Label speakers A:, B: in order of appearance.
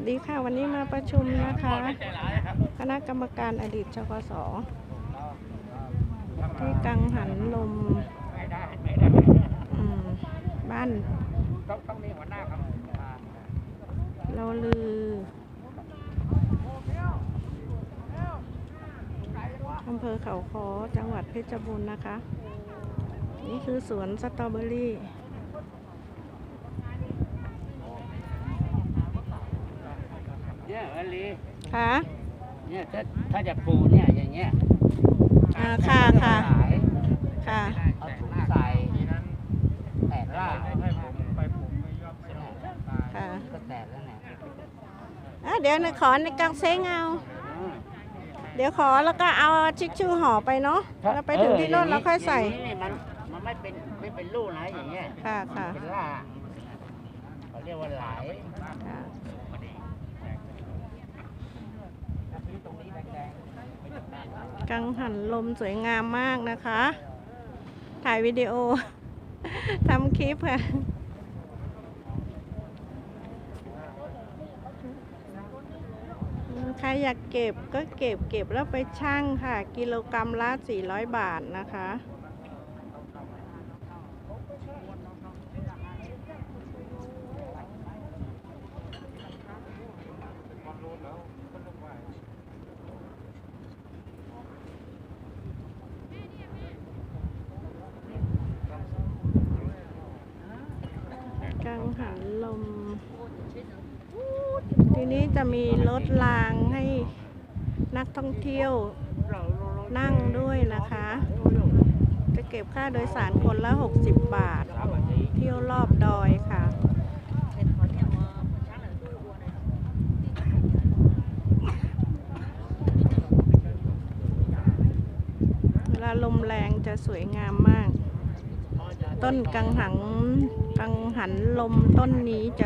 A: วัสดีค่ะ วันนี้มาประชุมนะคะ คณะกรรมการอดีตชกสที่กังหันลมบ้านเราลืออำเภอเขาคอจังหวัดเพชรบูรณ์นะคะ นี่คือสวนสตรอเบอรี่
B: เนี่ย อลี
A: ค่ะ
B: เนี่ยถ้าถ้าจะปลูกเนี่ยอย่างเงี้ย
A: อ่าค่ะค่ะ
B: ขาย
A: ค่ะ
B: เอาถุงใส่แตกราก
A: ค่ะ
B: ก็แตกแล้วเนี่ย
A: อะเดี๋ยวหนูขอในกางเซ้งเอา
B: อืม
A: เดี๋ยวขอแล้วก็เอาชิชชู่ห่อไปเนาะ
B: ถ้า
A: แล้วไปถึงที่โน่น
B: เเรา
A: ค่อยใส่า
B: งนี้มันมันไม่เป็นไม่เป็นลูกนะอย่างเงี้ย
A: ค่ะค่ะ
B: เป็นรากเขาเรียกว่าไหล
A: ค่ะ กังหันลมสวยงามมากนะคะ ถ่ายวิดีโอทำคลิปค่ะใครอยากเก็บก็เก็บเก็บแล้วไปชั่งค่ะ กิโลกรรัมละ400 บาทนะคะ กั งหันลม ทีนี้จะมีรถรางให้นักท่องเที่ยวนั่งด้วยนะคะ จะเก็บค่าโดยสารคนละ 60 บาท เที่ยวรอบดอยค่ะเวลาลมแรงจะสวยงามมาก ต้นกังหัน กังหันลมต้นนี้จะ